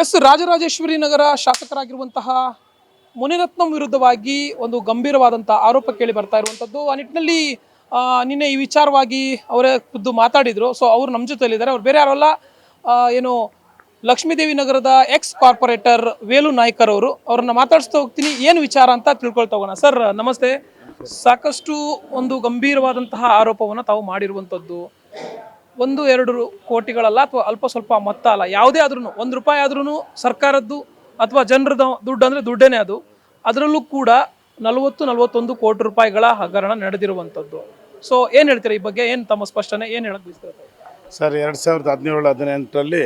S Rajarajeshwari Nagar ಶಾಸಕರಾಗಿರುವಂತಹ ಮುನಿರತ್ನಂ ವಿರುದ್ಧವಾಗಿ ಒಂದು ಗಂಭೀರವಾದಂತಹ ಆರೋಪ ಕೇಳಿ ಬರ್ತಾ ಇರುವಂಥದ್ದು ಆ ನಿಟ್ಟಿನಲ್ಲಿ ನಿನ್ನೆ ಈ ವಿಚಾರವಾಗಿ ಅವರೇ ಖುದ್ದು ಮಾತಾಡಿದ್ರು. ಸೊ ಅವರು ನಮ್ಮ ಜೊತೆಯಲ್ಲಿದ್ದಾರೆ. ಅವ್ರು ಬೇರೆ ಯಾರಲ್ಲ ಏನು ಲಕ್ಷ್ಮೀದೇವಿ ನಗರದ ಎಕ್ಸ್ ಕಾರ್ಪೊರೇಟರ್ ವೇಲು ನಾಯ್ಕರ್ ಅವರು. ಅವ್ರನ್ನ ಮಾತಾಡಿಸ್ತಾ ಹೋಗ್ತೀನಿ. ಏನು ವಿಚಾರ ಅಂತ ತಿಳ್ಕೊಳ್ತಾ ಹೋಗೋಣ. ಸರ್, ನಮಸ್ತೆ. ಸಾಕಷ್ಟು ಒಂದು ಗಂಭೀರವಾದಂತಹ ಆರೋಪವನ್ನು ತಾವು ಮಾಡಿರುವಂಥದ್ದು ಒಂದು, ಎರಡು ಕೋಟಿಗಳಲ್ಲ ಅಥವಾ ಅಲ್ಪ ಸ್ವಲ್ಪ ಮೊತ್ತ ಅಲ್ಲ, ಯಾವುದೇ ಆದ್ರೂ ಒಂದು ರೂಪಾಯಿ ಆದ್ರೂ ಸರ್ಕಾರದ್ದು ಅಥವಾ ಜನರದ ದುಡ್ಡು ಅಂದರೆ ದುಡ್ಡೇನೆ ಅದು. ಅದರಲ್ಲೂ ಕೂಡ ನಲವತ್ತು, ನಲವತ್ತೊಂದು ಕೋಟಿ ರೂಪಾಯಿಗಳ ಹಗರಣ ನಡೆದಿರುವಂಥದ್ದು. ಸೊ ಏನು ಹೇಳ್ತೀರಾ ಈ ಬಗ್ಗೆ? ಏನು ತಮ್ಮ ಸ್ಪಷ್ಟನೆ? ಏನು ಹೇಳಕ್ ಬಯಸ್ತಾರೆ? ಸರ್, ಎರಡು ಸಾವಿರದ ಹದಿನೇಳು, ಹದಿನೆಂಟರಲ್ಲಿ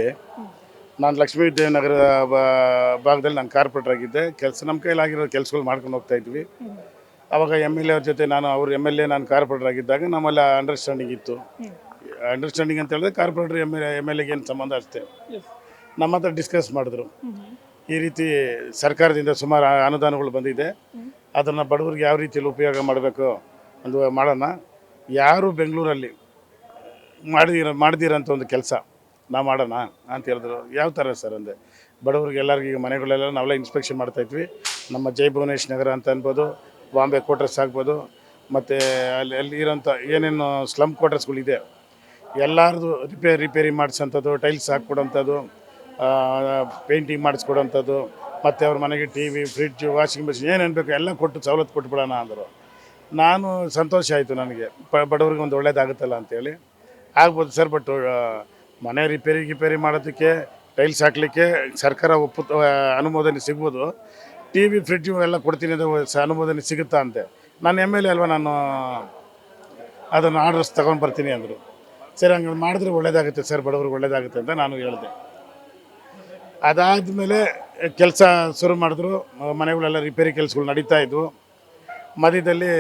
ನಾನು ಲಕ್ಷ್ಮೀ ನಗರ ಭಾಗದಲ್ಲಿ ನಾನು ಕಾರ್ಪೊರೇಟರ್ ಆಗಿದ್ದೆ. ಕೆಲಸ, ನಮ್ಮ ಕೈಲಾಗಿರೋ ಕೆಲಸಗಳು ಮಾಡ್ಕೊಂಡು ಹೋಗ್ತಾ ಇದ್ವಿ. ಅವಾಗ ಎಂ ಎಲ್ ಎ ಅವ್ರ ಜೊತೆ ನಾನು, ಅವ್ರ ಎಂ ಎಲ್ ಎ ನಾನು ಕಾರ್ಪೊರೇಟರ್ ಆಗಿದ್ದಾಗ ನಮ್ಮಲ್ಲಿ ಅಂಡರ್ಸ್ಟ್ಯಾಂಡಿಂಗ್ ಇತ್ತು. ಅಂಡರ್ಸ್ಟ್ಯಾಂಡಿಂಗ್ ಅಂತ ಹೇಳಿದ್ರೆ corporator M L M L ಎಗೆ ಏನು ಸಂಬಂಧ ಅಷ್ಟೇ. ನಮ್ಮ ಹತ್ರ ಡಿಸ್ಕಸ್ ಮಾಡಿದ್ರು. ಈ ರೀತಿ ಸರ್ಕಾರದಿಂದ ಸುಮಾರು ಅನುದಾನಗಳು ಬಂದಿದೆ. ಅದನ್ನು ಬಡವರಿಗೆ ಯಾವ ರೀತಿಯಲ್ಲಿ ಉಪಯೋಗ ಮಾಡಬೇಕು ಒಂದು ಮಾಡೋಣ. ಯಾರು ಬೆಂಗಳೂರಲ್ಲಿ ಮಾಡಿದಿರ ಮಾಡ್ದಿರೋಂಥ ಒಂದು ಕೆಲಸ ನಾವು ಮಾಡೋಣ ಅಂತ ಹೇಳಿದ್ರು. ಯಾವ ಥರ ಸರ್ ಅಂದೆ? ಬಡವರಿಗೆ ಎಲ್ಲರಿಗೂ ಮನೆಗಳೆಲ್ಲ ನಾವೆಲ್ಲ ಇನ್ಸ್ಪೆಕ್ಷನ್ ಮಾಡ್ತಾಯಿದ್ವಿ ನಮ್ಮ ಜೈ ಭುವನೇಶ್ ನಗರ ಅಂತ ಅನ್ಬೋದು ಬಾಂಬೆ ಕ್ವಾರ್ಟರ್ಸ್ ಆಗ್ಬೋದು ಮತ್ತು ಅಲ್ಲಿ ಅಲ್ಲಿ ಇರೋಂಥ ಏನೇನು ಸ್ಲಮ್ ಕ್ವಾರ್ಟರ್ಸ್ಗಳಿದೆ ಎಲ್ಲರದು ರಿಪೇರಿ ರಿಪೇರಿ ಮಾಡಿಸೋಂಥದ್ದು ಟೈಲ್ಸ್ ಹಾಕ್ಕೊಡೋಂಥದ್ದು ಪೇಂಟಿಂಗ್ ಮಾಡಿಸ್ಕೊಡೋಂಥದ್ದು, ಮತ್ತು ಅವ್ರ ಮನೆಗೆ T V fridge washing machine ಏನೇನು ಬೇಕು ಎಲ್ಲ ಕೊಟ್ಟು ಸವಲತ್ತು ಕೊಟ್ಬಿಡೋಣ ಅಂದರು. ನಾನು ಸಂತೋಷ ಆಯಿತು ನನಗೆ. ಪ ಬಡವ್ರಿಗೆ ಒಂದು ಒಳ್ಳೇದಾಗುತ್ತಲ್ಲ ಅಂತೇಳಿ. ಆಗ್ಬೋದು ಸರ್ ಬಟ್ ಮನೆ ರಿಪೇರಿ ಗಿಪೇರಿ ಮಾಡೋದಕ್ಕೆ ಟೈಲ್ಸ್ ಹಾಕಲಿಕ್ಕೆ ಸರ್ಕಾರ ಒಪ್ಪು ಅನುಮೋದನೆ ಸಿಗ್ಬೋದು. ಟಿ ವಿ ಫ್ರಿಡ್ಜು ಎಲ್ಲ ಕೊಡ್ತೀನಿ ಅದು ಅನುಮೋದನೆ ಸಿಗುತ್ತಾ ಅಂತೆ ನಾನು ಎಂ ಎಲ್ ಎ ಅಲ್ವಾ ನಾನು ಅದನ್ನು ಆರ್ಡರ್ಸ್ ತೊಗೊಂಡು ಬರ್ತೀನಿ ಅಂದರು. ಸರಿ, ಹಂಗೆ ಮಾಡಿದ್ರೆ ಒಳ್ಳೇದಾಗುತ್ತೆ ಸರ್, ಬಡವ್ರಿಗೆ ಒಳ್ಳೇದಾಗುತ್ತೆ ಅಂತ ನಾನು ಹೇಳಿದೆ. ಅದಾದಮೇಲೆ ಕೆಲಸ ಶುರು ಮಾಡಿದ್ರು, ಮನೆಗಳೆಲ್ಲ ರಿಪೇರಿ ಕೆಲಸಗಳು ನಡೀತಾ ಇದ್ವು. ಮಧ್ಯದಲ್ಲಿ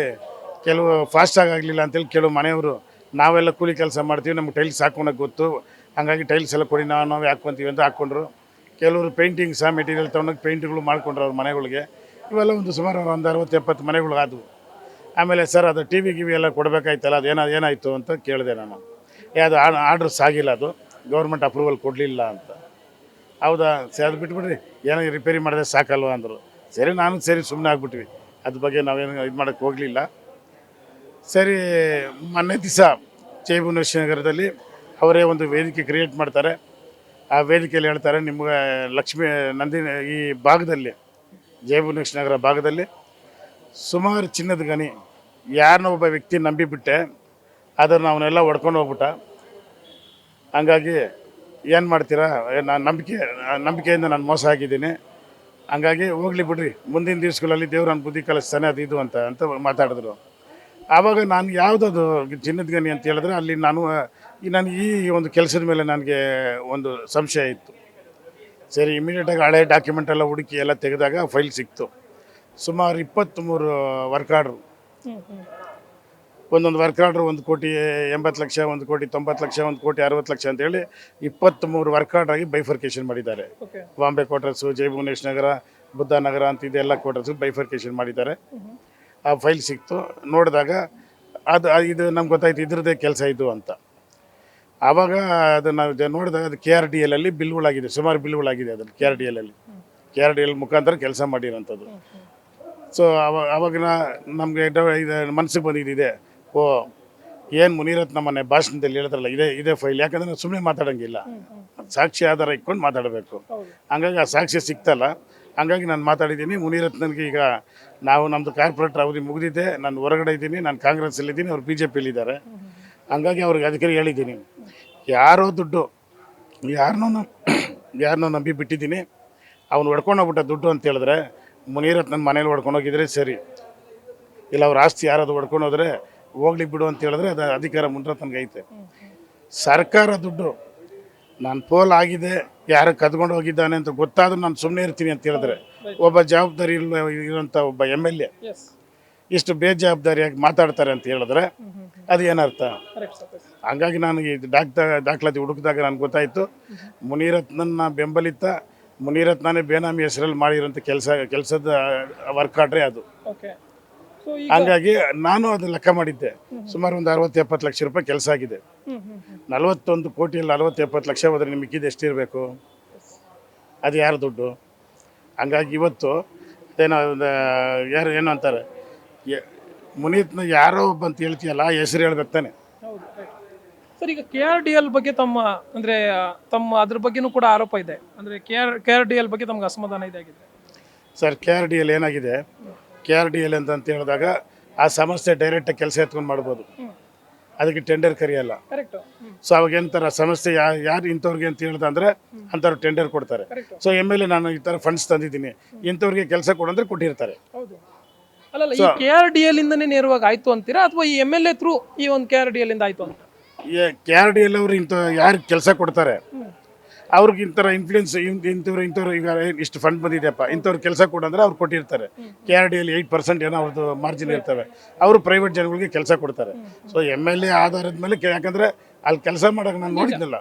ಕೆಲವು ಫಾಸ್ಟಾಗಿ ಆಗಲಿಲ್ಲ ಅಂತೇಳಿ ಕೆಲವು ಮನೆಯವರು, ನಾವೆಲ್ಲ ಕೂಲಿ ಕೆಲಸ ಮಾಡ್ತೀವಿ, ನಮ್ಗೆ ಟೈಲ್ಸ್ ಹಾಕೊಳಕ್ಕೆ ಗೊತ್ತು. ಹಂಗಾಗಿ ಟೈಲ್ಸ್ ಎಲ್ಲ ಕೊಡಿ, ನಾವು ನಾವು ಹಾಕ್ಕೊತೀವಿ ಅಂತ ಹಾಕ್ಕೊಂಡ್ರು. ಕೆಲವರು ಪೇಂಟಿಂಗ್ ಸಹ ಮೆಟೀರಿಯಲ್ ತೊಗೊಂಡೋಗಿ ಪೇಂಟ್ಗಳು ಮಾಡ್ಕೊಂಡ್ರು ಅವ್ರ ಮನೆಗಳಿಗೆ. ಇವೆಲ್ಲ ಒಂದು ಸುಮಾರು ಒಂದು ಅರವತ್ತು ಎಪ್ಪತ್ತು ಮನೆಗಳು ಆಮೇಲೆ ಸರ್, ಅದು ಟಿ ವಿ ಗಿವಿ ಎಲ್ಲ ಕೊಡಬೇಕಾಯ್ತಲ್ಲ ಅದು ಏನೋ ಏನಾಯಿತು ಅಂತ ಕೇಳಿದೆ ನಾನು. ಅದು ಆರ್ಡ್ರಸ್ ಆಗಿಲ್ಲ ಅದು. ಗೌರ್ಮೆಂಟ್ ಅಪ್ರೂವಲ್ ಕೊಡಲಿಲ್ಲ ಅಂತ. ಹೌದಾ? ಸರಿ, ಅದು ಬಿಟ್ಬಿಡ್ರಿ. ಏನೋ ರಿಪೇರಿ ಮಾಡಿದ್ರೆ ಸಾಕಲ್ವ ಅಂದರು. ಸರಿ, ನಾನು ಸರಿ ಸುಮ್ಮನೆ ಆಗ್ಬಿಟ್ವಿ. ಅದ್ರ ಬಗ್ಗೆ ನಾವೇನು ಇದು ಮಾಡೋಕ್ಕೆ ಹೋಗಲಿಲ್ಲ. ಸರಿ, ಮೊನ್ನೆ ದಿವಸ ಜೈಭುವನೇಶ್ವರ ನಗರದಲ್ಲಿ ಅವರೇ ಒಂದು ವೇದಿಕೆ ಕ್ರಿಯೇಟ್ ಮಾಡ್ತಾರೆ. ಆ ವೇದಿಕೆಯಲ್ಲಿ ಹೇಳ್ತಾರೆ, ನಿಮ್ಗೆ ಲಕ್ಷ್ಮೀ ನಂದಿನಿ ಈ ಭಾಗದಲ್ಲಿ ಜಯಭುವನೇಶ್ವರ ನಗರ ಭಾಗದಲ್ಲಿ ಸುಮಾರು ಚಿನ್ನದ ಗಣಿ. ಯಾರನ್ನೋ ಒಬ್ಬ ವ್ಯಕ್ತಿ ನಂಬಿಬಿಟ್ಟೆ. ಅದನ್ನು ಅವನ್ನೆಲ್ಲ ಹೊಡ್ಕೊಂಡು ಹೋಗ್ಬಿಟ್ಟ. ಹಂಗಾಗಿ ಏನು ಮಾಡ್ತೀರಾ? ನಾನು ನಂಬಿಕೆ, ನಂಬಿಕೆಯಿಂದ ನಾನು ಮೋಸ ಆಗಿದ್ದೀನಿ. ಹಂಗಾಗಿ ಹೋಗ್ಲಿ ಬಿಡ್ರಿ, ಮುಂದಿನ ದಿವಸಗಳಲ್ಲಿ ದೇವ್ರು ನನ್ನ ಬುದ್ಧಿ ಕಲಿಸ್ತಾನೆ ಅದು ಇದು ಅಂತ ಅಂತ ಮಾತಾಡಿದ್ರು. ಆವಾಗ ನಾನು ಯಾವುದದು ಚಿನ್ನದ ಗಣಿ ಅಂತ ಹೇಳಿದ್ರೆ ಅಲ್ಲಿ ನಾನು ಈ ನಾನು ಈ ಒಂದು ಕೆಲಸದ ಮೇಲೆ ನನಗೆ ಒಂದು ಸಂಶಯ ಇತ್ತು. ಸರಿ ಇಮಿಡಿಯೇಟಾಗಿ ಹಳೆ ಡಾಕ್ಯುಮೆಂಟ್ ಎಲ್ಲ ಹುಡುಕಿ ಎಲ್ಲ ತೆಗೆದಾಗ ಫೈಲ್ ಸಿಕ್ತು. ಸುಮಾರು ಇಪ್ಪತ್ತ್ಮೂರು ವರ್ಕ್ ಆರ್ಡ್ರು ಒಂದೊಂದು ವರ್ಕ್ ಆರ್ಡ್ರ್ ಒಂದು ಕೋಟಿ ಎಂಬತ್ತು ಲಕ್ಷ ಒಂದು ಕೋಟಿ ತೊಂಬತ್ತು ಲಕ್ಷ ಒಂದು ಕೋಟಿ ಅರವತ್ತು ಲಕ್ಷ ಅಂತೇಳಿ ಇಪ್ಪತ್ತ್ಮೂರು ವರ್ಕ್ ಆರ್ಡ್ರ್ ಆಗಿ ಬೈಫರ್ಕೇಶನ್ ಮಾಡಿದ್ದಾರೆ. ಬಾಂಬೆ ಕ್ವಾರ್ಟರ್ಸು ಜೈ ಭುವನೇಶ್ ನಗರ ಬುದ್ಧ ನಗರ ಅಂತ ಇದೆಲ್ಲ ಕ್ವಾರ್ಟರ್ಸು ಬೈಫರ್ಕೇಶನ್ ಮಾಡಿದ್ದಾರೆ. ಆ ಫೈಲ್ ಸಿಕ್ತು. ನೋಡಿದಾಗ ಅದು ಇದು ನಮ್ಗೆ ಗೊತ್ತಾಯ್ತು ಇದ್ರದ್ದೇ ಕೆಲಸ ಇದು ಅಂತ. ಆವಾಗ ಅದನ್ನು ನಾವು ನೋಡಿದಾಗ ಅದು ಕೆ ಆರ್ ಡಿ ಎಲ್ ಅಲ್ಲಿ ಬಿಲ್ಗಳಾಗಿದೆ ಸುಮಾರು ಬಿಲ್ಗಳಾಗಿದೆ ಅದನ್ನು ಕೆ ಆರ್ ಡಿ ಎಲ್ ಅಲ್ಲಿ. ಕೆ ಆರ್ ಡಿ ಎಲ್ ಮುಖಾಂತರ ಕೆಲಸ ಮಾಡಿರೋಂಥದ್ದು. ಸೊ ಅವಾಗ ಅವಾಗ ನಮಗೆ ಇದು ಮನಸ್ಸಿಗೆ ಬಂದಿದ್ದಿದೆ. ಓ ಏನು ಮುನಿರತ್ನ ಮನೆ ಭಾಷಣದಲ್ಲಿ ಹೇಳ್ತಾರಲ್ಲ ಇದೇ ಇದೇ ಫೈಲ್ ಯಾಕಂದ್ರೆ ಸುಮ್ಮನೆ ಮಾತಾಡೋಂಗಿಲ್ಲ. ಸಾಕ್ಷಿ ಆಧಾರ ಇಟ್ಕೊಂಡು ಮಾತಾಡಬೇಕು. ಹಂಗಾಗಿ ಆ ಸಾಕ್ಷಿ ಸಿಕ್ತಲ್ಲ ಹಂಗಾಗಿ ನಾನು ಮಾತಾಡಿದ್ದೀನಿ. ಮುನಿರತ್ನನ್ಗೆ ಈಗ ನಾವು ನಮ್ಮದು ಕಾರ್ಪೊರೇಟರ್ ಅವಧಿ ಮುಗಿದಿದೆ. ನಾನು ಹೊರಗಡೆ ಇದ್ದೀನಿ. ನಾನು ಕಾಂಗ್ರೆಸ್ಸಲ್ಲಿದ್ದೀನಿ ಅವ್ರು ಬಿ ಜೆ ಪಿಯಲ್ಲಿದ್ದಾರೆ ಹಂಗಾಗಿ ಅವ್ರಿಗೆ ಅಧಿಕಾರಿ ಹೇಳಿದ್ದೀನಿ. ಯಾರೋ ದುಡ್ಡು ಯಾರನ್ನೋ ಯಾರನ್ನೋ ನಂಬಿ ಬಿಟ್ಟಿದ್ದೀನಿ. ಅವ್ನು ಹೊಡ್ಕೊಂಡೋಗ್ಬಿಟ್ಟ ದುಡ್ಡು ಅಂತ ಹೇಳಿದ್ರೆ ಮುನಿರತ್ನ ಮನೇಲಿ ಹೊಡ್ಕೊಂಡೋಗಿದ್ರೆ ಸರಿ. ಇಲ್ಲ ಅವ್ರ ಆಸ್ತಿ ಯಾರಾದ್ರು ಹೊಡ್ಕೊಂಡು ಹೋದ್ರೆ ಹೋಗ್ಲಿ ಬಿಡು ಅಂತ ಹೇಳಿದ್ರೆ ಅದು ಅಧಿಕಾರ ಮುಂಡ್ರ ತನಗೈತೆ ಸರ್ಕಾರ ದುಡ್ಡು ನಾನು ಪೋಲ್ ಆಗಿದೆ ಯಾರು ಕದ್ಕೊಂಡು ಹೋಗಿದ್ದಾನೆ ಅಂತ ಗೊತ್ತಾದ್ರೂ ನಾನು ಸುಮ್ಮನೆ ಇರ್ತೀನಿ ಅಂತ ಹೇಳಿದ್ರೆ ಒಬ್ಬ ಜವಾಬ್ದಾರಿ ಇಲ್ಲ ಇರೋಂಥ ಒಬ್ಬ ಎಂ ಎಲ್ ಎ? ಇಷ್ಟು ಬೇಜವಾಬ್ದಾರಿಯಾಗಿ ಮಾತಾಡ್ತಾರೆ ಅಂತ ಹೇಳಿದ್ರೆ ಅದು ಏನರ್ಥ? ಹಾಗಾಗಿ ನಾನು ಈ ಡಾಕ್ಟ ದಾಖಲಾತಿ ಹುಡುಕಿದಾಗ ನನಗೆ ಗೊತ್ತಾಯಿತು ಮುನಿರತ್ನನ್ನ ಬೆಂಬಲಿತ ಮುನಿರತ್ನನೇ ಬೇನಾಮಿ ಹೆಸರಲ್ಲಿ ಮಾಡಿರೋಂಥ ಕೆಲಸ ಕೆಲಸದ ವರ್ಕ್ ಆಡ್ರೆ ಅದು. ಹಂಗಾಗಿ ನಾನು ಅದು ಲೆಕ್ಕ ಮಾಡಿದ್ದೆ. ಸುಮಾರು ಒಂದು ಅರವತ್ತು ಎಪ್ಪತ್ತು ಲಕ್ಷ ರೂಪಾಯಿ ಕೆಲಸ ಆಗಿದೆ. ನಲವತ್ತೊಂದು ಕೋಟಿಯಲ್ಲಿ ನಲವತ್ತು ಎಪ್ಪತ್ತು ಲಕ್ಷ ಹೋದ್ರೆ ನಿಮಗೆ ಎಷ್ಟು ಎಷ್ಟಿರಬೇಕು? ಅದು ಯಾರು ದುಡ್ಡು? ಹಂಗಾಗಿ ಇವತ್ತು ಏನೋ ಯಾರು ಏನು ಅಂತಾರೆ? ಮುನೀತ್ನ ಯಾರೋ ಒಬ್ಬ ಅಂತ ಹೇಳ್ತೀಯಲ್ಲ ಹೆಸರು ಹೇಳ್ಬೇಕು ತಾನೆ. ಸರ್ ಈಗ ಕೆ ಆರ್ ಡಿ ಎಲ್ ಬಗ್ಗೆ ತಮ್ಮ ಅಂದರೆ ತಮ್ಮ ಅದ್ರ ಬಗ್ಗೆನೂ ಕೂಡ ಆರೋಪ ಇದೆ. ಅಂದರೆ K R K R D L ಬಗ್ಗೆ ತಮ್ಗೆ ಅಸಮಾಧಾನ ಇದೆ ಆಗಿದೆ sir K R D L ಏನಾಗಿದೆ? ಕೆ ಆರ್ ಡಿ ಎಲ್ ಅಂತ ಅಂತ ಹೇಳಿದಾಗ ಆ ಸಂಸ್ಥೆ ಡೈರೆಕ್ಟ್ ಕೆಲಸ ಎತ್ಕೊಂಡು ಮಾಡ್ಬೋದು. ಅದಕ್ಕೆ ಟೆಂಡರ್ ಕರೆಯಲ್ಲ. ಸೊ ಅವಾಗ ಏನಂತಾರೆ ಆ ಸಂಸ್ಥೆ ಯಾ ಯಾರು ಇಂಥವ್ರಿಗೆ ಅಂತ ಹೇಳ್ದಂದ್ರೆ ಅಂಥವ್ರು ಟೆಂಡರ್ ಕೊಡ್ತಾರೆ. ಸೊ ಎಂ ಎಲ್ ಎ ನಾನು ಈ ಥರ ಫಂಡ್ಸ್ ತಂದಿದ್ದೀನಿ. ಇಂಥವ್ರಿಗೆ ಕೆಲಸ ಕೊಡಂದ್ರೆ ಕೊಟ್ಟಿರ್ತಾರೆ. ಕೆ ಆರ್ ಡಿ ಎಲ್ ಇಂದನೇ ನೇರವಾಗಿ ಆಯ್ತು ಅಂತೀರಾ ಅಥವಾ ಈ ಎಂ ಎಲ್ ಎ ಥ್ರೂ ಈ ಒಂದು ಕೆ ಆರ್ ಡಿ ಎಲ್ ಇಂದ ಆಯ್ತು ಅಂತ? ಕೆ ಆರ್ ಡಿ ಎಲ್ ಅವರು ಇಂಥ ಯಾರು ಕೆಲಸ ಕೊಡ್ತಾರೆ? ಅವ್ರಿಗೆ ಇಂಥರ ಇನ್ಫ್ಲೂಯೆನ್ಸ್ ಇಂಥವ್ರು ಇಂಥವ್ರು ಈಗ ಇಷ್ಟು ಫಂಡ್ ಬಂದಿದೆಯಪ್ಪ? ಇಂಥವ್ರು ಕೆಲಸ ಕೊಡಂದ್ರೆ ಅವ್ರು ಕೊಟ್ಟಿರ್ತಾರೆ. ಕೆ ಆರ್ ಡಿ ಅಲ್ಲಿ ಏಯ್ಟ್ ಪರ್ಸೆಂಟ್ ಏನೋ ಅವ್ರದ್ದು ಮಾರ್ಜಿನ್ ಇರ್ತವೆ. ಅವರು ಪ್ರೈವೇಟ್ ಜನಗಳಿಗೆ ಕೆಲಸ ಕೊಡ್ತಾರೆ. ಸೊ ಎಂ ಎಲ್ ಎ ಆಧಾರದ ಮೇಲೆ ಯಾಕಂದರೆ ಅಲ್ಲಿ ಕೆಲಸ ಮಾಡೋಕೆ ನಾನು ನೋಡಿದ್ನಲ್ಲ.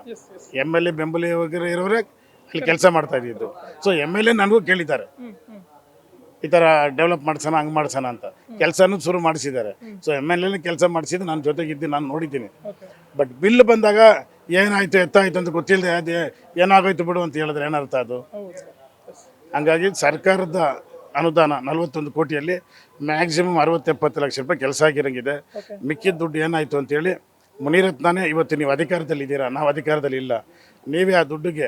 ಎಂ ಎಲ್ ಎ ಬೆಂಬಲ ವಗೇರೆ ಇರೋರೇ ಅಲ್ಲಿ ಕೆಲಸ ಮಾಡ್ತಾ ಇದ್ದಿದ್ದು. ಸೊ ಎಂ ಎಲ್ ಎ ನನಗೂ ಕೇಳಿದ್ದಾರೆ. ಈ ಥರ ಡೆವಲಪ್ ಮಾಡ್ಸೋಣ ಹಂಗೆ ಮಾಡ್ಸೋಣ ಅಂತ. ಕೆಲಸನೂ ಶುರು ಮಾಡಿಸಿದ್ದಾರೆ. ಸೊ ಎಂ ಎಲ್ ಎಲ್ಲಿ ಕೆಲಸ ಮಾಡಿಸಿದ್ದು ನನ್ನ ಜೊತೆಗಿದ್ದು ನಾನು ನೋಡಿದ್ದೀನಿ. ಬಟ್ ಬಿಲ್ ಬಂದಾಗ ಏನಾಯ್ತು ಎತ್ತಾಯ್ತು ಅಂತ ಗೊತ್ತಿಲ್ಲದೆ ಅದು ಏನಾಗೋಯ್ತು ಬಿಡು ಅಂತ ಹೇಳಿದ್ರೆ ಏನರ್ಥ ಅದು? ಹಂಗಾಗಿ ಸರ್ಕಾರದ ಅನುದಾನ ನಲವತ್ತೊಂದು ಕೋಟಿಯಲ್ಲಿ ಮ್ಯಾಕ್ಸಿಮಮ್ ಅರವತ್ತೆಪ್ಪತ್ತು ಲಕ್ಷ ರೂಪಾಯಿ ಕೆಲಸ ಆಗಿರಂಗಿದೆ. ಮಿಕ್ಕಿದ ದುಡ್ಡು ಏನಾಯಿತು ಅಂತೇಳಿ ಮುನಿರತ್ನೇ ಇವತ್ತು ನೀವು ಅಧಿಕಾರದಲ್ಲಿ ಇದ್ದೀರಾ? ನಾವು ಅಧಿಕಾರದಲ್ಲಿ ಇಲ್ಲ. ನೀವೇ ಆ ದುಡ್ಡಿಗೆ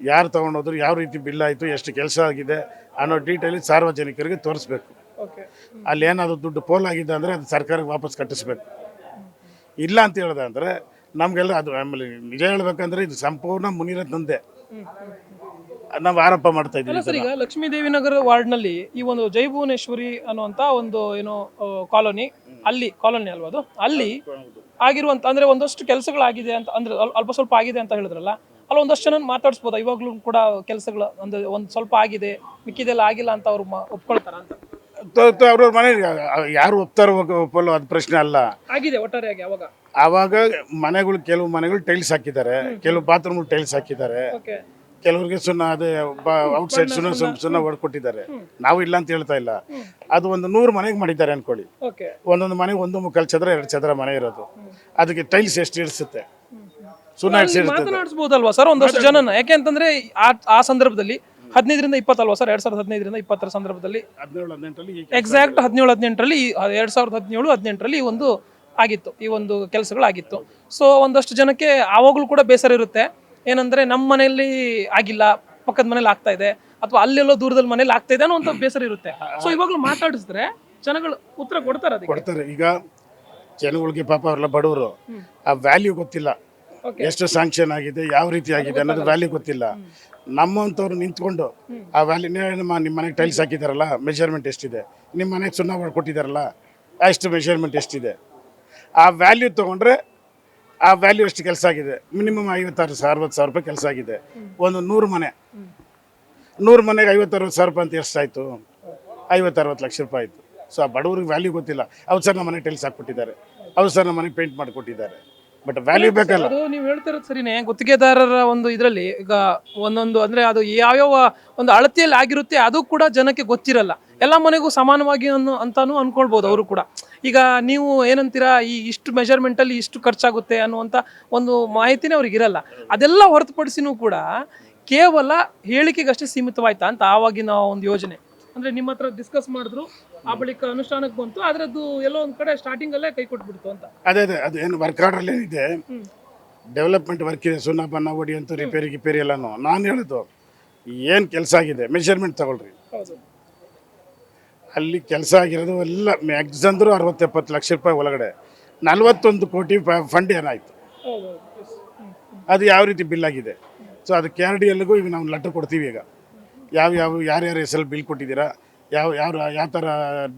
ಯಾರು ತೊಗೊಂಡೋದ್ರು ಯಾವ ರೀತಿ ಬಿಲ್ ಆಯಿತು ಎಷ್ಟು ಕೆಲಸ ಆಗಿದೆ ಅನ್ನೋ ಡೀಟೇಲಿ ಸಾರ್ವಜನಿಕರಿಗೆ ತೋರಿಸ್ಬೇಕು. ಅಲ್ಲಿ ಏನಾದರೂ ದುಡ್ಡು ಪೋಲಾಗಿದೆ ಅಂದರೆ ಅದು ಸರ್ಕಾರಕ್ಕೆ ವಾಪಸ್ ಕಟ್ಟಿಸ್ಬೇಕು. ಇಲ್ಲ ಅಂತ ಹೇಳಿದೆ ಅಂದರೆ ನಮಗೆಲ್ಲ ಅದು ಆಮೇಲೆ ನಿಜ ಹೇಳ್ಬೇಕಂದ್ರೆ ಇದು ಸಂಪೂರ್ಣ ಮುನಿರತ್ನಂದೇ ನಾವು ಆರೋಪ ಮಾಡ್ತಾ ಇದ್ದೀವಿ ಸರ್ ಈಗ ಲಕ್ಷ್ಮೀದೇವಿ ನಗರ ವಾರ್ಡ್ನಲ್ಲಿ ಈ ಒಂದು ಜೈಭುವನೇಶ್ವರಿ ಅನ್ನುವಂತ ಒಂದು ಏನು ಕಾಲೋನಿ ಅಲ್ಲಿ ಕಾಲೋನಿ ಅಲ್ವಾ ಅದು? ಅಲ್ಲಿ ಆಗಿರುವಂತ ಅಂದ್ರೆ ಒಂದಷ್ಟು ಕೆಲಸಗಳಾಗಿದೆ ಅಂತ ಅಂದ್ರೆ ಅಲ್- ಅಲ್ಪ ಸ್ವಲ್ಪ ಆಗಿದೆ ಅಂತ ಹೇಳಿದ್ರಲ್ಲ ಅಲ್ಲ ಒಂದಷ್ಟು ಜನ ಮಾತಾಡಿಸ್ಬೋದಾ? ಇವಾಗ್ಲೂ ಕೂಡ ಕೆಲಸಗಳು ಒಂದು ಒಂದ್ ಸ್ವಲ್ಪ ಆಗಿದೆ ಮಿಕ್ಕಿದೆಲ್ಲ ಆಗಿಲ್ಲ ಅಂತ ಅವ್ರು ಒಪ್ಕೊಳ್ತಾರ ಅಂತ? ಅವ್ರವ್ರ ಮನೆ ಯಾರು ಒಪ್ತಾರೋ ಒಪ್ಪಲ್ಲೋ ಅದು ಪ್ರಶ್ನೆ ಅಲ್ಲ. ಆಗಿದೆ ಒಟ್ಟಾರೆಯಾಗಿ ಅವಾಗ. ಆವಾಗ ಮನೆಗಳು ಕೆಲವು ಮನೆಗಳು ಟೈಲ್ಸ್ ಹಾಕಿದ್ದಾರೆ ಕೆಲವು ಬಾತ್ರೂಮ್ ಟೈಲ್ಸ್ ಹಾಕಿದ್ದಾರೆ. ಕೆಲವರಿಗೆ ಸುಣ್ಣ ಅದೇ ಔಟ್ ಸೈಡ್ ಸುಣ್ಣ ಸುಣ್ಣ. ಸುಣ್ಣ ಹೊಡ್ಕೊಟ್ಟಿದ್ದಾರೆ. ನಾವು ಇಲ್ಲ ಅಂತ ಹೇಳ್ತಾ ಇಲ್ಲ. ಅದು ಒಂದು ನೂರು ಮನೆಗೆ ಮಾಡಿದ್ದಾರೆ ಅನ್ಕೊಳ್ಳಿ. ಒಂದೊಂದು ಮನೆಗೆ ಒಂದು ಮುಕ್ಕಾಲು ಚದರ ಎರಡು ಚದರ ಮನೆ ಇರೋದು. ಅದಕ್ಕೆ ಟೈಲ್ಸ್ ಎಷ್ಟು ಇಡಿಸುತ್ತೆ ಸುಣ್ಣ ಮಾತನಾಡಿಸ್ಬೋದಲ್ವಾ ಸರ್ ಒಂದಷ್ಟು ಜನನ? ಯಾಕೆ ಅಂತಂದ್ರೆ ಆ ಸಂದರ್ಭದಲ್ಲಿ ಹದಿನೈದರಿಂದ ಇಪ್ಪತ್ತಲ್ವಾ ಸರ್? ಎರಡ್ ಸಾವಿರದ ಹದಿನೈದರಿಂದ ಇಪ್ಪತ್ತರ ಸಂದರ್ಭದಲ್ಲಿ ಹದಿನೇಳು ಹದಿನೆಂಟರಲ್ಲಿ ಈ ಎಕ್ಸಾಕ್ಟ್ ಹದಿನೇಳು ಹದಿನೆಂಟರಲ್ಲಿ ಎರಡ್ ಸಾವಿರದ ಹದಿನೇಳು ಹದಿನೆಂಟರಲ್ಲಿ ಒಂದು ಆಗಿತ್ತು ಈ ಒಂದು ಕೆಲಸಗಳಾಗಿತ್ತು. ಸೊ ಒಂದಷ್ಟು ಜನಕ್ಕೆ ಆವಾಗಲೂ ಕೂಡ ಬೇಸರ ಇರುತ್ತೆ. ಏನಂದ್ರೆ ನಮ್ಮ ಮನೆಯಲ್ಲಿ ಆಗಿಲ್ಲ ಪಕ್ಕದ ಮನೇಲಿ ಆಗ್ತಾ ಇದೆ ಅಥವಾ ಅಲ್ಲೆಲ್ಲೋ ದೂರದಲ್ಲಿ ಮನೇಲಿ ಆಗ್ತಾ ಇದೆ ಅನ್ನೋ ಅಂತ ಬೇಸರ ಇರುತ್ತೆ. ಸೊ ಇವಾಗಲೂ ಮಾತಾಡಿಸಿದ್ರೆ ಜನಗಳು ಉತ್ತರ ಕೊಡ್ತಾರೆ ಅದಕ್ಕೆ. ಕೊಡ್ತಾರೆ. ಈಗ ಜನಗಳಿಗೆ ಪಾಪ ಅವರೆಲ್ಲ ಬಡವರು. ಆ ವ್ಯಾಲ್ಯೂ ಗೊತ್ತಿಲ್ಲ. Okay. ಎಷ್ಟು ಸ್ಯಾಂಕ್ಷನ್ ಆಗಿದೆ ಯಾವ ರೀತಿ ಆಗಿದೆ ಅನ್ನೋದು ವ್ಯಾಲ್ಯೂ ಗೊತ್ತಿಲ್ಲ. ನಮ್ಮಂಥವ್ರು ನಿಂತ್ಕೊಂಡು ಆ ವ್ಯಾಲ್ಯೂ ನಿಮ್ಮ ನಿಮ್ಮ ಮನೆಗೆ ಟೈಲ್ಸ್ ಹಾಕಿದಾರಲ್ಲ ಮೆಷರ್ಮೆಂಟ್ ಎಷ್ಟಿದೆ? ನಿಮ್ಮ ಮನೆಗೆ ಸುಣ್ಣ ಕೊಟ್ಟಿದ್ದಾರಲ್ಲ ಅಷ್ಟು ಮೆಷರ್ಮೆಂಟ್ ಎಷ್ಟಿದೆ? ಆ ವ್ಯಾಲ್ಯೂ ತೊಗೊಂಡ್ರೆ ಆ ವ್ಯಾಲ್ಯೂ ಎಷ್ಟು ಕೆಲಸ ಆಗಿದೆ. ಮಿನಿಮಮ್ ಐವತ್ತಾರು ಸಾವಿರ ಅರವತ್ತು ಸಾವಿರ ರೂಪಾಯಿ ಕೆಲಸ ಆಗಿದೆ. ಒಂದು ನೂರು ಮನೆ. ನೂರು ಮನೆಗೆ ಐವತ್ತರವತ್ತು ಸಾವಿರ ರೂಪಾಯಿ ಅಂತ ಎಷ್ಟಾಯಿತು? ಐವತ್ತರವತ್ತು ಲಕ್ಷ ರೂಪಾಯಿ ಆಯಿತು. ಸೊ ಆ ಬಡವ್ರಿಗೆ ವ್ಯಾಲ್ಯೂ ಗೊತ್ತಿಲ್ಲ. ಅವ್ರು ಸರ್ ನಮ್ಮ ಮನೆ ಟೈಲ್ಸ್ ಹಾಕ್ಬಿಟ್ಟಿದ್ದಾರೆ ಅವ್ರು ಸರ್ ನಮ್ಮ ಮನೆ ಪೇಂಟ್ ಮಾಡಿಕೊಟ್ಟಿದ್ದಾರೆ. ಬಟ್ ವ್ಯಾಲ್ಯೂ ಬೇಕಲ್ಲ. ಅದು ನೀವು ಹೇಳ್ತಿರೋದು ಸರಿನೇ. ಗುತ್ತಿಗೆದಾರರ ಒಂದು ಇದರಲ್ಲಿ ಈಗ ಒಂದೊಂದು ಅಂದ್ರೆ ಅದು ಯಾವ್ಯಾವ ಒಂದು ಅಳತೆಯಲ್ಲಿ ಆಗಿರುತ್ತೆ ಅದು ಕೂಡ ಜನಕ್ಕೆ ಗೊತ್ತಿರಲ್ಲ. ಎಲ್ಲ ಮನೆಗೂ ಸಮಾನವಾಗಿ ಅನ್ನೋ ಅಂತಾನು ಅನ್ಕೊಳ್ಬೋದು ಅವರು ಕೂಡ. ಈಗ ನೀವು ಏನಂತೀರಾ ಈ ಇಷ್ಟು ಮೆಜರ್ಮೆಂಟ್ ಅಲ್ಲಿ ಇಷ್ಟು ಖರ್ಚಾಗುತ್ತೆ ಅನ್ನುವಂಥ ಒಂದು ಮಾಹಿತಿನೇ ಅವ್ರಿಗೆ ಇರಲ್ಲ. ಅದೆಲ್ಲ ಹೊರತುಪಡಿಸಿನೂ ಕೂಡ ಕೇವಲ ಹೇಳಿಕೆಗಷ್ಟೇ ಸೀಮಿತವಾಯ್ತಾ ಅಂತ ಆವಾಗಿನ ಒಂದು ಯೋಜನೆ. ಅಂದರೆ ನಿಮ್ಮ ಹತ್ರ ಡಿಸ್ಕಸ್ ಮಾಡಿದ್ರು ಆ ಬಳಿಕ ಅನುಷ್ಠಾನಕ್ಕೆ ಬಂತು ಅದರದ್ದು ಅದು ಎಲ್ಲೋ ಒಂದು ಕಡೆ ಸ್ಟಾರ್ಟಿಂಗಲ್ಲೇ ಕೈ ಕೊಟ್ಬಿಡ್ತು ಅಂತ. ಅದೇ ಅದೇ ಅದು ಏನು ವರ್ಕ್ ಆರ್ಡ್ರಲ್ಲಿ ಏನಿದೆ? ಡೆವಲಪ್ಮೆಂಟ್ ವರ್ಕ್ ಇದೆ ಸುಣ್ಣ ಬಣ್ಣ ಹೊಡಿ ಅಂತ ರಿಪೇರಿ ಗಿಪೇರಿ ಎಲ್ಲನೂ. ನಾನು ಹೇಳೋದು ಏನು ಕೆಲಸ ಆಗಿದೆ? ಮೆಷರ್ಮೆಂಟ್ ತಗೊಳ್ರಿ. ಹೌದು. ಅಲ್ಲಿ ಕೆಲಸ ಆಗಿರೋದು ಎಲ್ಲ ಮ್ಯಾಕ್ಸಂದ್ರು ಅರವತ್ತೆಪ್ಪತ್ತು ಲಕ್ಷ ರೂಪಾಯಿ ಒಳಗಡೆ. ನಲ್ವತ್ತೊಂದು ಕೋಟಿ ಫಂಡ್ ಏನಾಯಿತು. ಅದು ಯಾವ ರೀತಿ ಬಿಲ್ ಆಗಿದೆ. ಸೊ ಅದು ಕೆ ಆರ್ ಡಿ ಎಲ್ಗೂ ಈಗ ನಾವು ಲೆಟರ್ ಕೊಡ್ತೀವಿ ಈಗ. ಯಾವ ಯಾವ ಯಾರ್ಯಾರ ಹೆಸರಲ್ಲಿ ಬಿಲ್ ಕೊಟ್ಟಿದ್ದೀರಾ ಯಾವ ಯಾವ ಯಾವ ಥರ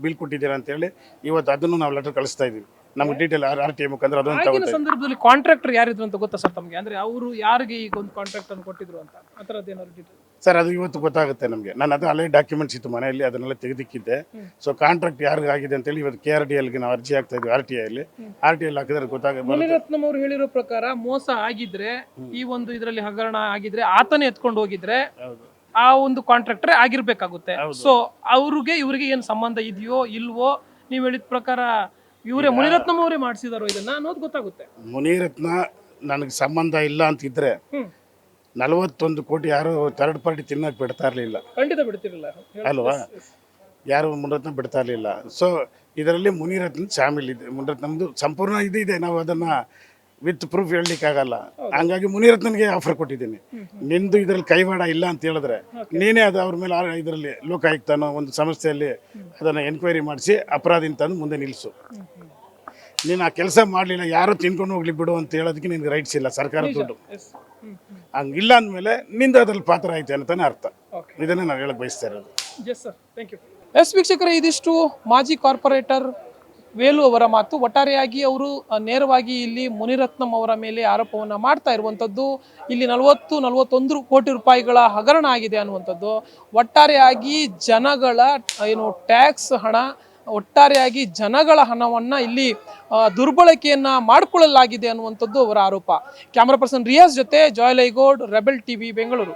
ಬಿಲ್ ಕೊಟ್ಟಿದ್ದೀರಾ ಅಂತೇಳಿ ಇವತ್ತು ಅದನ್ನು ನಾವು ಲೆಟರ್ ಕಳಿಸ್ತಾ ಇದ್ದೀವಿ. ನಮ್ಗೆ ಡೀಟೇಲ್ ಆರ್ ಆರ್ ಟಿ ಮುಖಾಂತರ ಅದೊಂದು ಸಂದರ್ಭದಲ್ಲಿ ಕಾಂಟ್ರಾಕ್ಟರ್ ಯಾರಿದ್ರು ಅಂತ ಗೊತ್ತಾ ಸರ್ ತಮಗೆ? ಅಂದ್ರೆ ಅವರು ಯಾರಿಗೆ ಈಗ ಒಂದು ಕಾಂಟ್ರಾಕ್ಟ್ ಅನ್ನು ಕೊಟ್ಟಿದ್ರು ಅಂತ? ಆ ಥರದ್ದು ಏನಾದ್ರು ಡೀಟೇಲ್ ಸರ್ ಅದು ಇವತ್ತು ಗೊತ್ತಾಗುತ್ತೆ ನಮಗೆ. ನಾನು ಅದು ಅಲ್ಲೇ ಡಾಕ್ಯುಮೆಂಟ್ಸ್ ಇತ್ತು ಮನೆಯಲ್ಲಿ ಅದನ್ನೆಲ್ಲ ತೆಗೆದಿಕ್ಕಿದ್ದೆ. ಸೊ ಕಾಂಟ್ರಾಕ್ಟ್ ಯಾರಿಗಾಗಿದೆ ಅಂತೇಳಿ ಇವತ್ತು ಕೆ ಆರ್ ಡಿ ಎಲ್ಗೆ ನಾವು ಅರ್ಜಿ ಹಾಕ್ತಾ ಇದ್ವಿ ಆರ್ ಟಿ ಐಲಿ ಆರ್ ಟಿ ಐಲ್ ಹಾಕಿದ್ರೆ ಗೊತ್ತಾಗುತ್ತೆ ಮುನಿರತ್ನಂ ಅವರು ಹೇಳಿರೋ ಪ್ರಕಾರ ಮೋಸ ಆಗಿದ್ರೆ ಈ ಒಂದು ಇದರಲ್ಲಿ ಹಗರಣ ಆಗಿದ್ರೆ ಆತನೇ ಎತ್ಕೊಂಡು ಹೋಗಿದ್ರೆ ಆ ಒಂದು ಕಾಂಟ್ರಾಕ್ಟರ್ ಆಗಿರ್ಬೇಕಾಗುತ್ತೆ. ಸೊ ಅವ್ರಿಗೆ ಇವ್ರಿಗೆ ಏನ್ ಸಂಬಂಧ ಇದೆಯೋ ಇಲ್ವೋ ನೀವ್ ಹೇಳಿದ ಪ್ರಕಾರ ಇವರೇ ಮುನಿರತ್ನಂ ಅವರೇ ಮಾಡಿಸಿದಾರೋ ಇದನ್ನ ಅನ್ನೋದು ಗೊತ್ತಾಗುತ್ತೆ. ಮುನಿರತ್ನ ನನಗೆ ಸಂಬಂಧ ಇಲ್ಲ ಅಂತಿದ್ರೆ ನಲವತ್ತೊಂದು ಕೋಟಿ ಯಾರು ಥರ್ಡ್ ಪಾರ್ಟಿ ತಿನ್ನೋಕೆ ಬಿಡ್ತಾ ಇರಲಿಲ್ಲ. ಖಂಡಿತ ಬಿಡ್ತಿರಲಿಲ್ಲ. ಅಲ್ವಾ? ಯಾರು ಮುನಿರತ್ನ ಬಿಡ್ತಾ ಇರಲಿಲ್ಲ. ಸೊ ಇದರಲ್ಲಿ ಮುನಿರತ್ನ ಶಾಮಿಲ್ ಇದೆ. ಮುನಿರತ್ನಮ್ದು ಸಂಪೂರ್ಣ ಇದಿದೆ ಇದೆ. ನಾವು ಅದನ್ನು ವಿತ್ ಪ್ರೂಫ್ ಹೇಳಲಿಕ್ಕಾಗಲ್ಲ ಹಂಗಾಗಿ ಮುನಿರತ್ನಿಗೆ ಆಫರ್ ಕೊಟ್ಟಿದ್ದೀನಿ. ನಿಂದು ಇದರಲ್ಲಿ ಕೈವಾಡ ಇಲ್ಲ ಅಂತ ಹೇಳಿದ್ರೆ ನೀನೇ ಅದು ಅವ್ರ ಮೇಲೆ ಇದರಲ್ಲಿ ಲೋಕಾಯುಕ್ತನೋ ಒಂದು ಸಂಸ್ಥೆಯಲ್ಲಿ ಅದನ್ನು ಎನ್ಕ್ವೈರಿ ಮಾಡಿಸಿ ಅಪರಾಧಿ ತಂದು ಮುಂದೆ ನಿಲ್ಲಿಸು. ನೀನು ಆ ಕೆಲಸ ಮಾಡಲಿಲ್ಲ ಯಾರು ತಿನ್ಕೊಂಡು ಹೋಗ್ಲಿ ಬಿಡು ಅಂತ ಹೇಳೋದಕ್ಕೆ ನಿನಗೆ ರೈಟ್ಸ್ ಇಲ್ಲ ಸರ್ಕಾರ ದುಡ್ಡು. ಹಂಗಿಲ್ಲ ಅಂದಮೇಲೆ ನಿಂದ ಅದ್ರಲ್ಲಿ ಪಾತ್ರ ಐತೆ ಅಂತಾನೆ ಅರ್ಥ. ಓಕೆ ಇದನ್ನೇ ನಾವು ಹೇಳಕ್ ಬಯಸ್ತಾ ಇರೋದು. Yes sir thank you yes ವೀಕ್ಷಕರೇ ಇದಿಷ್ಟು ಮಾಜಿ ಕಾರ್ಪೊರೇಟರ್ ವೇಲು ಅವರ ಮಾತು. ಒಟ್ಟಾರೆಯಾಗಿ ಅವರು ನೇರವಾಗಿ ಇಲ್ಲಿ ಮುನಿರತ್ನಂ ಅವರ ಮೇಲೆ ಆರೋಪವನ್ನು ಮಾಡ್ತಾ ಇರುವಂಥದ್ದು ಇಲ್ಲಿ ನಲವತ್ತು ನಲವತ್ತೊಂದು ಕೋಟಿ ರೂಪಾಯಿಗಳ ಹಗರಣ ಆಗಿದೆ ಅನ್ನುವಂಥದ್ದು. ಒಟ್ಟಾರೆಯಾಗಿ ಜನಗಳ ಏನು ಟ್ಯಾಕ್ಸ್ ಹಣ ಒಟ್ಟಾರೆಯಾಗಿ ಜನಗಳ ಹಣವನ್ನು ಇಲ್ಲಿ ದುರ್ಬಳಕೆಯನ್ನ ಮಾಡಿಕೊಳ್ಳಲಾಗಿದೆ ಅನ್ನುವಂಥದ್ದು ಅವರ ಆರೋಪ. ಕ್ಯಾಮ್ರಾ ಪರ್ಸನ್ ರಿಯಾಜ್ ಜೊತೆ ಜಾಯ್ ಲೈಗೋಡ್ ರೆಬೆಲ್ ಟಿವಿ ಬೆಂಗಳೂರು